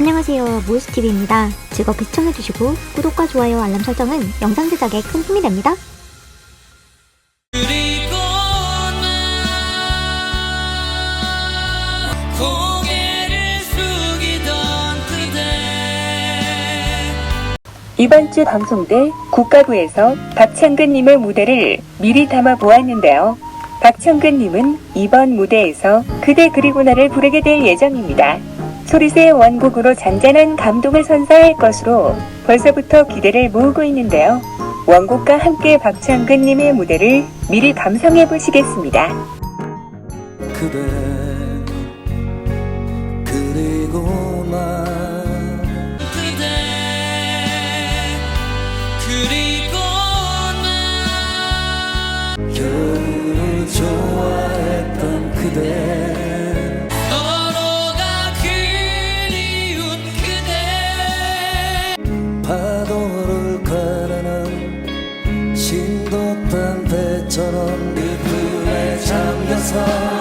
안녕하세요. 모스TV입니다. 즐겁게 시청해주시고 구독과 좋아요, 알람 설정은 영상 제작에 큰 힘이 됩니다. 그리고 나 고개를 숙이던 그대 이번 주 방송돼 국가부에서 박창근님의 무대를 미리 담아 보았는데요. 박창근님은 이번 무대에서 그대 그리고 나를 부르게 될 예정입니다. 소리새 원곡으로 잔잔한 감동을 선사할 것으로 벌써부터 기대를 모으고 있는데요. 원곡과 함께 박창근님의 무대를 미리 감상해 보시겠습니다. 그대 그리고만 그리고만 그 좋아했던 그대 꽃처럼 미풍에 잠겨서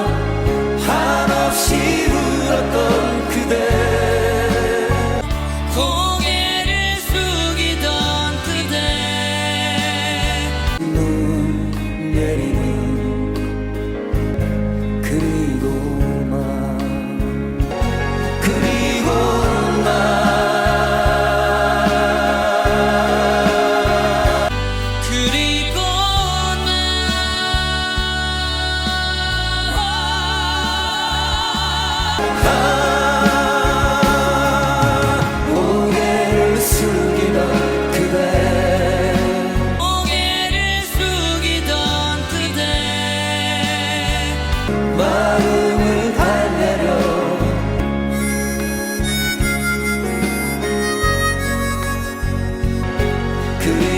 could